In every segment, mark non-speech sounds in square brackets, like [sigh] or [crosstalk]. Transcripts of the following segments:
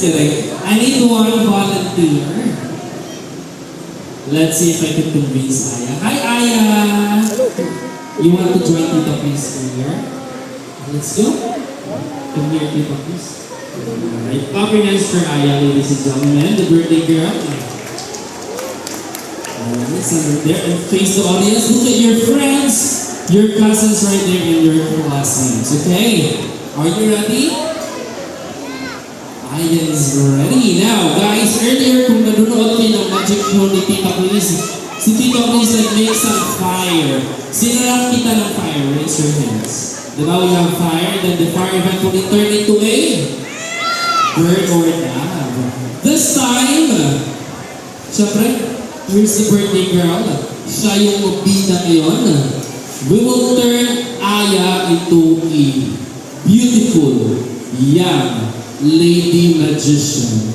Kidding. I need one volunteer. Let's see if I can convince Aya. Hi, Aya! You want to join Tita Please here? Let's go. Come here, Tita Please. Alright. Compliments for Aya, ladies and gentlemen. The birthday girl. Alright, stand right there and face the audience. Look at your friends, your cousins right there, and your classmates. Okay? Are you ready? Aya is ready. Now, guys, earlier kung nanonood kayo ng Magic Show ni Tita Please, si Tita Please nag-make some fire. Sinarap kita ng fire. Raise your hands. Diba we have fire, then the fire event will turn into a bird or dove. This time, Siyempre, here's the birthday girl. Siya yung bida ngayon. We will turn Aya into a beautiful, young lady magician.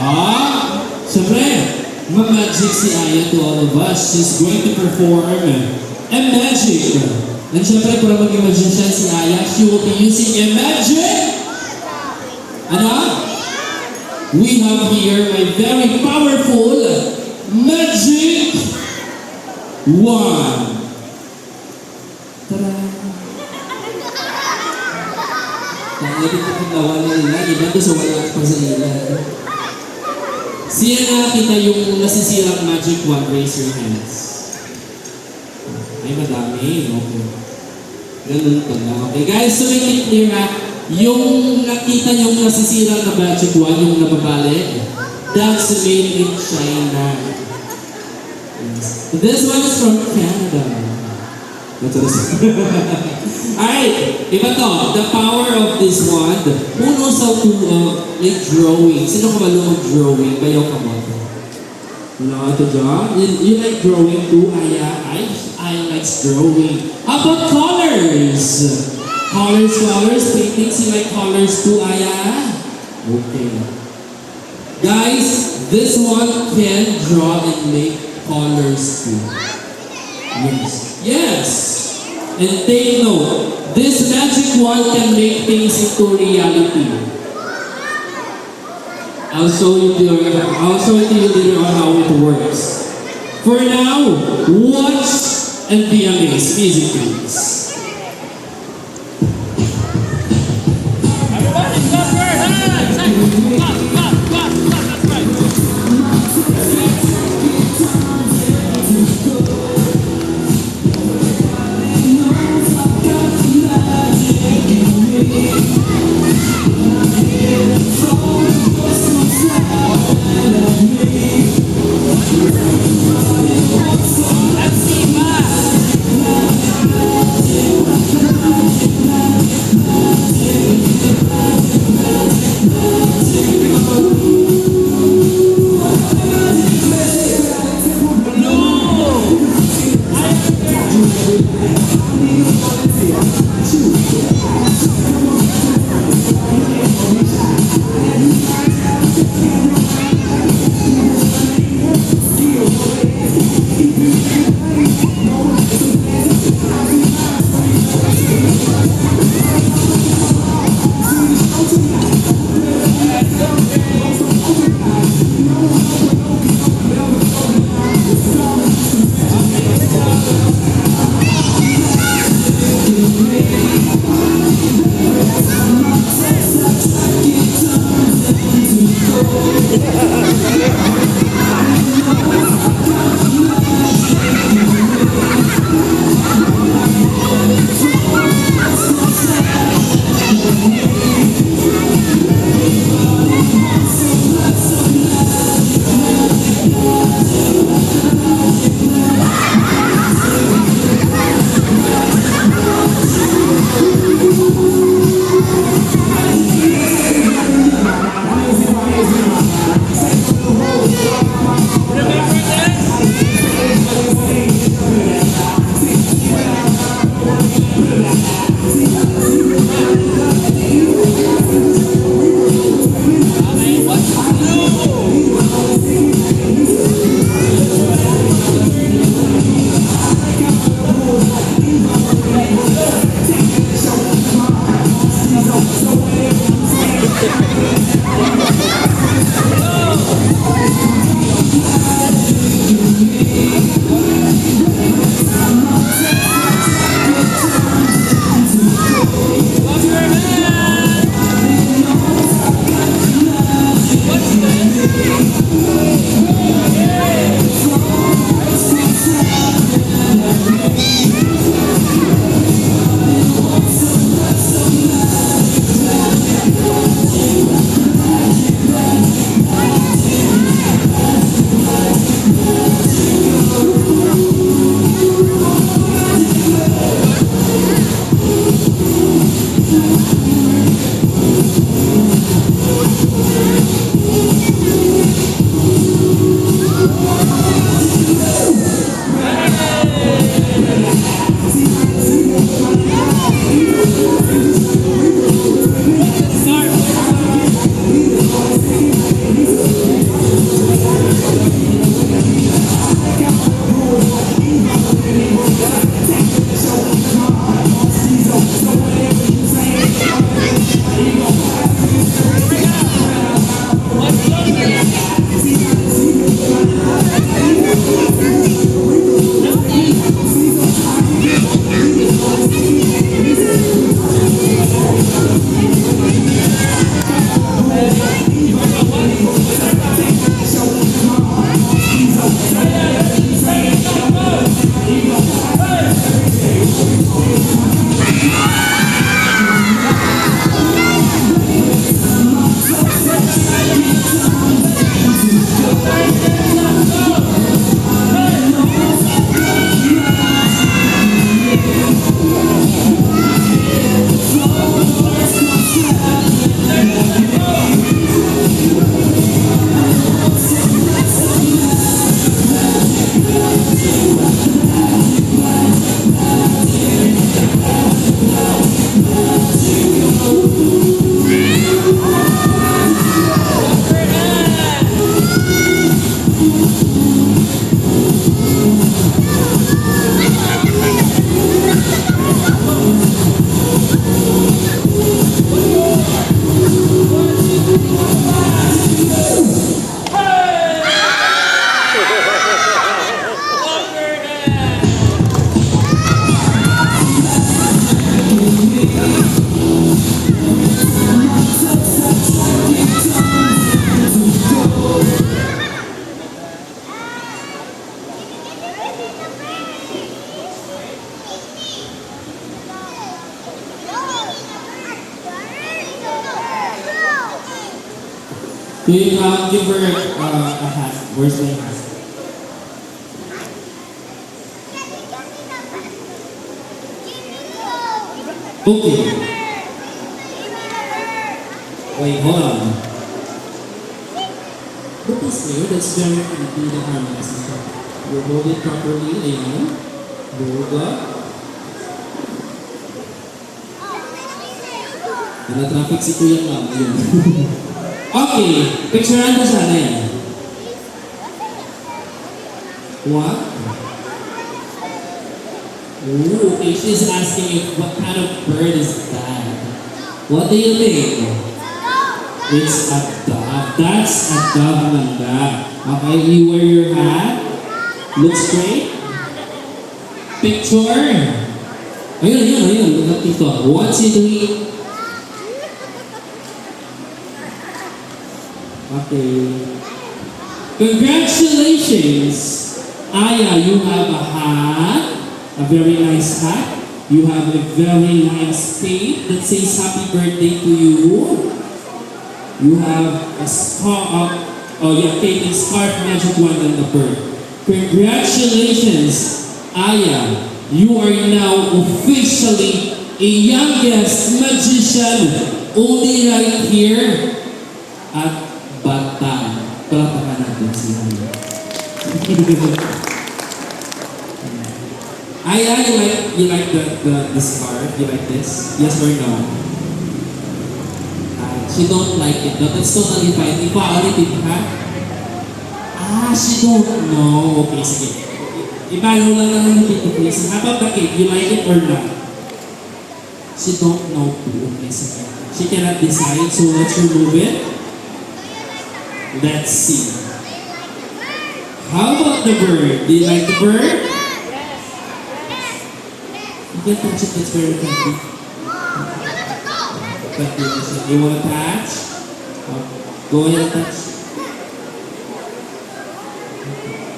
Ah! Siyempre, ma-magic si Aya to all of us. She's going to perform a magic. And siyempre, para maging magician si Aya, she will be using a magic. Ano? we have here a very powerful magic wand. Tangyari ko kung nawala nila, iba doon sa wala pa sa nila. Siya nakita yung nasisirang magic wand, raise your hands. Ay, madami. Okay. Ganun pala. Okay, guys, so make it clear ha. Yung nakita niyong nasisira na Magic Wand, yung nababalik, that's made in China. Yes. This one is from Canada. [laughs] Alright, iba to. The power of this wand. Who knows how to uh, make drawing? Sino ka malo mag-drawing? Bayaw ka mo. Wala ka dyan? You, you like drawing too? Aya, I, I like drawing. How about colors? Colors, colors, paintings, you like colors too, Aya? Okay. Guys, this one can draw and make colors too. Yes. Yes. And take note, this magic wand can make things into reality. I'll show you the, I'll show it to you later on how it works. For now, watch and be amazed. Music please. Yeah. You uh, give her uh, a hat? Where's my hat? Okay. Wait, hold on. Look this way. That's very creepy. The harmless. You hold it properly. Hold up. Na-traffic si Kuya Ma'am. [laughs] okay. Picturean ko sana yan. What? Ooh, okay. She's asking if what kind of bird is that? What do you think? It's a dove. That's a dove that. Okay, you wear your hat. Look straight. Picture. Ayun, ayun, ayun. Look at dito. What's he doing? Congratulations! Aya, you have a hat. A very nice hat. You have a very nice tape that says happy birthday to you. You have a scar, uh, oh yeah, tape and scarf magic wand and the bird. Congratulations, Aya. You are now officially a youngest magician only right here at [laughs] Aya, you like you like the, the, the scarf? You like this? Yes or no? Ah, she don't like it, but that's totally fine. Equality, ha? Ah, she don't know. Okay, sige. Ibalo lang naman yung tito please. How about the cake? You like it or not? She don't know too. Okay, sige. She cannot decide, so let's remove it. Let's see. How about the bird? Do you like the bird? You can touch it, it's very friendly. But you you want to touch? Go ahead and touch.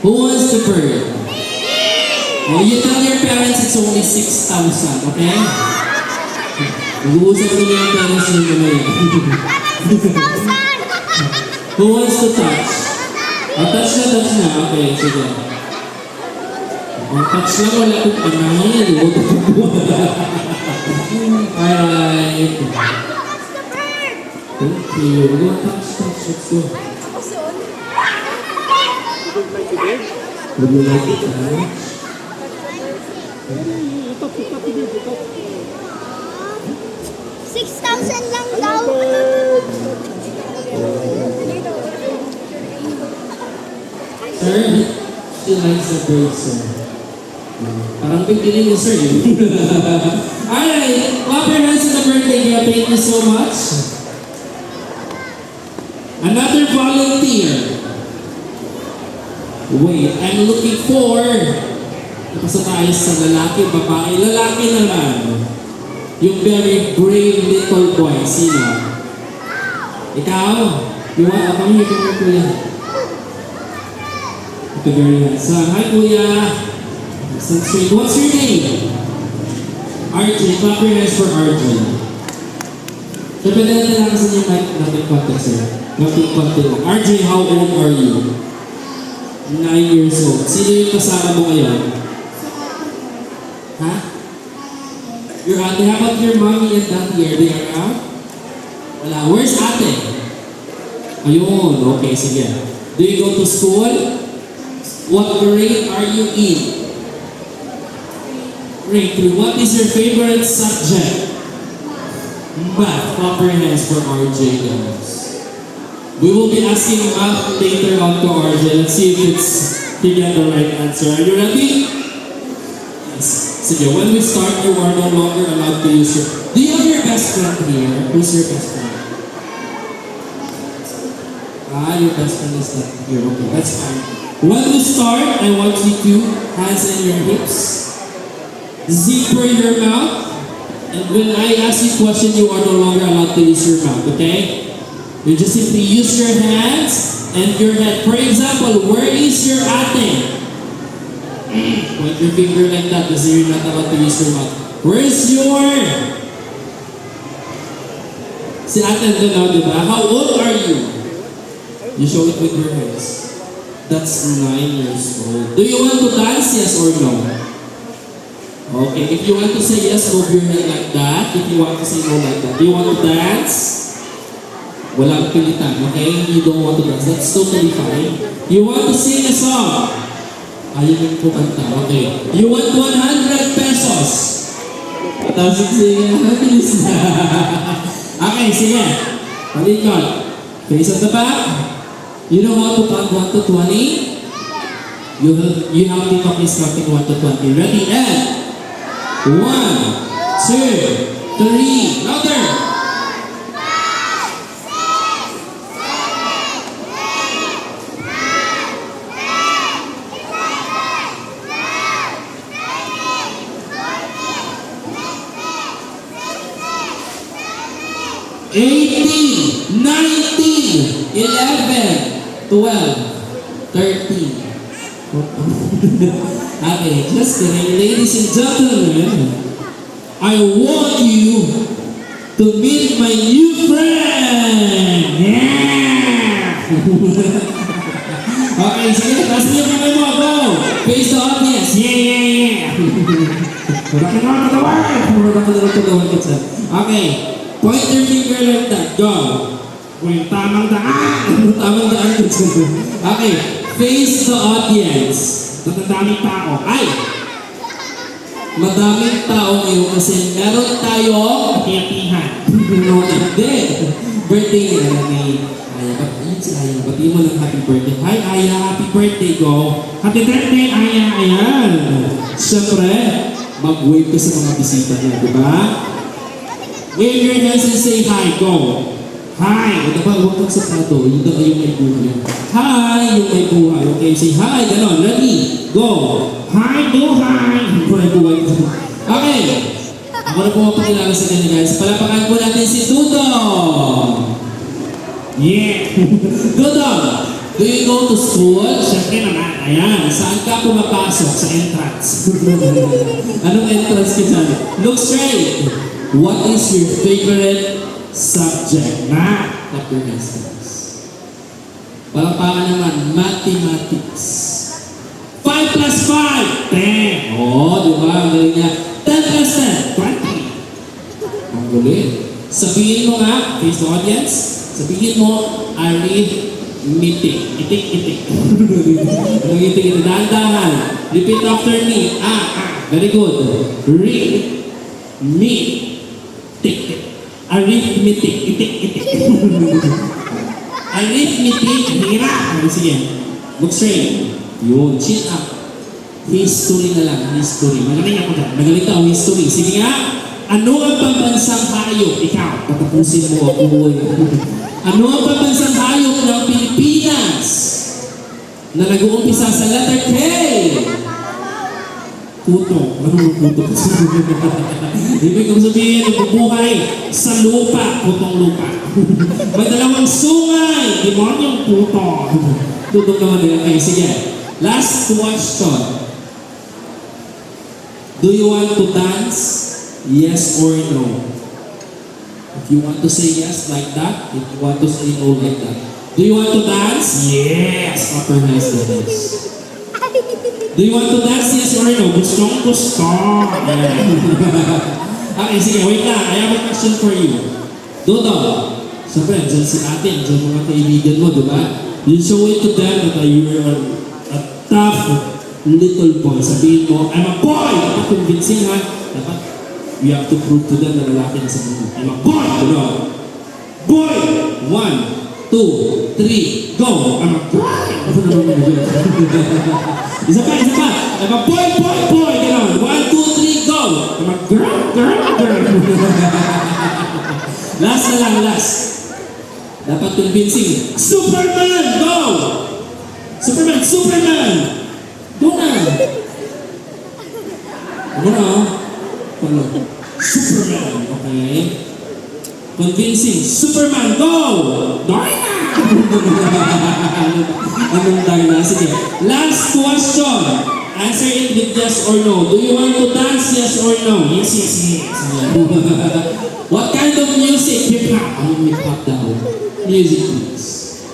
Who wants the bird? Oh, you tell your parents it's only 6,000, okay? Mag-uusap nila yung parents nyo naman yun. Who wants to touch? Oh, touch na, touch na. Okay, sige. Oh, touch lang, wala kong anahin. Alright. Thank you. Go touch, touch, let's go. Would you like it, touch? Sir, she likes the bird, sir. Parang pipili niyo, sir. eh. [laughs] Alright, clap your hands to the birthday girl. Thank you so much. Another volunteer. Wait, I'm looking for... Napasa tayo sa lalaki, babae. Lalaki naman. Yung very brave little boy. Sino? Ikaw? You want? Abang yung kanya kuya. Very handsome. Hi, Kuya. Straight. What's your name? RJ. Clap your hands for RJ. So, pwede natin lang sa mic natin konti, sir. Natin konti lang. RJ, how old are you? Nine years old. Sino yung kasama mo ngayon? Ha? Your ate. How about your mommy and daddy? Are they around? Wala. Where's ate? Ayun. Okay, sige. Do you go to school? What grade are you in? Grade 3. What is your favorite subject? Math. Hands for RJ guys. We will be asking math later on to RJ. Let's see if it's he get the right answer. Are you ready? Yes. Sige, when we start, you are no longer allowed to use your... Do you have your best friend here? Who's your best friend? Ah, your best friend is not here. Okay, that's fine. When we start, I want you to hands in your hips, zipper your mouth, and when I ask you question, you are no longer allowed to use your mouth, okay? You just simply use your hands and your head. For example, where is your ate? Point your finger like that because you're not allowed to use your mouth. Where's your... Si ate no, di ba? How old are you? You show it with your hands. That's nine years old. Do you want to dance, yes or no? Okay, if you want to say yes, move your hand like that. If you want to say no like that. Do you want to dance? Walang pilitan, okay? You don't want to dance. That's totally fine. You want to sing a song? Ayaw mo po okay. You want 100 pesos? Tapos sige, bilis na. okay, sige. Palikot. Face at the back. You know how to count 1 to 20? You have, you have to is counting 1 to 20. Ready? And 1, 2, 3, louder! 12, 13. [laughs] okay, just kidding. Ladies and gentlemen, I want you to meet my new friend! Yeah! [laughs] Okay, sige, taas niyo mga mo, go! Face the audience, yeah, yeah, yeah! Rock and roll, katawa! Rock and roll, katawa, Okay, point your finger like that, go! Kung tamang daan! tamang daan ko Okay, face the audience. Matandaming tao. Ay! Madaming tao ngayon kasi meron tayo hati-hatihan. no, hindi. Birthday nila ni Aya. Ba't yun si Aya? Ba't mo lang happy birthday? Hi Aya, happy birthday ko. Happy birthday Aya, ayan. Siyempre, mag-wave ka sa mga bisita niya, di ba? Wave your hands and say hi. Go. Hi. Ito ba, huwag kang sapato. Yung daw yung may buhay. Hi, yung may buhay. Okay, say hi. Ganon. Ready? Go. Hi, buhay. Yung may buhay. Okay. Ako na po mapakilala sa kanya guys. Palapakan po natin si Dudong. Yeah. [laughs] Dudong, do you go to school? Siyempre naman. Ayan. Saan ka pumapasok? Sa entrance. [laughs] Anong entrance ka dyan? Look straight. What is your favorite subject? Na? Clap your hands, guys. Palapakan naman, mathematics. 5 plus 5, 10. Oh, di ba? Ang galing niya. 10 plus 10, 20. Ang galing. Sabihin mo nga, face the audience, sabihin mo, arithmetic. Itik, itik. Anong itik, itik? Dahan-dahan. Repeat after me. Ah, ah. Very good. Read, me, tik, tik. Arithmetic, itik, itik. [laughs] Arithmetic. Okay, sige. Look straight. Yun, chin up. History na lang, history. Magaling ako dyan. Magaling ka, history. Sige nga. Ano ang pambansang hayop? Ikaw, patapusin mo ako. [laughs] ano ang pambansang hayop ng Pilipinas na nag-uumpisa sa letter K? Puto. Ano ang puto? Ibig kong sabihin, nabubuhay sa lupa. Putong lupa. [laughs] May dalawang sungay. Demonyong puto. [laughs] Tutok naman nila. Okay, sige. Last question. Do you want to dance? Yes or no? If you want to say yes like that, if you want to say no like that. Do you want to dance? Yes! Upper the hands. Do you want to dance? Yes or no? Gustong gusto. [laughs] okay, sige, wait lang. I have a question for you. Dodo, siyempre, dyan si ate, dyan mga kaibigan mo, di ba? You show it to them that uh, you're a, a tough little boy. Sabihin mo, I'm a boy! Dapat convincing ha. Dapat, you have to prove to them na lalaki na sa mundo. I'm a boy! Dodo. Boy! One, two, three, go! I'm a boy! Ano naman yun? isa pa, isa pa! I'm a boy, boy, boy! Ganon. One, two, three, go! I'm a girl, girl, girl! last na lang, last. Dapat convincing. Superman! Go! Superman! Superman! Go na! Ano na? Superman! Okay. Convincing. Superman, go! Darna! [laughs] Anong Darna? Sige. Last question. Answer it with yes or no. Do you want to dance? Yes or no? Yes, yes, yes. [laughs] What kind of music? Hip-hop. Ano hip-hop daw? Music, please.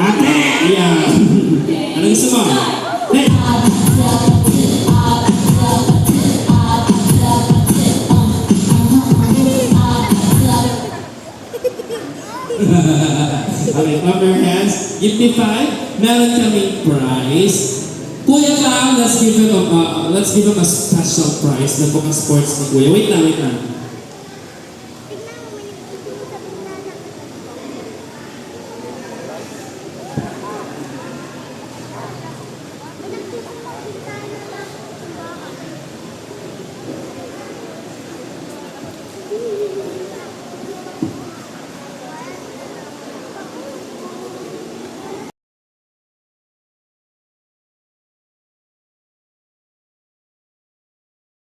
Ate! Yeah. [laughs] Anong gusto mo? Hey! Clap your hands. Give me five. Meron kaming prize. Kuya Clown, let's give him a, uh, let's give him a special prize na bukas sports ni Kuya. Wait lang, wait lang.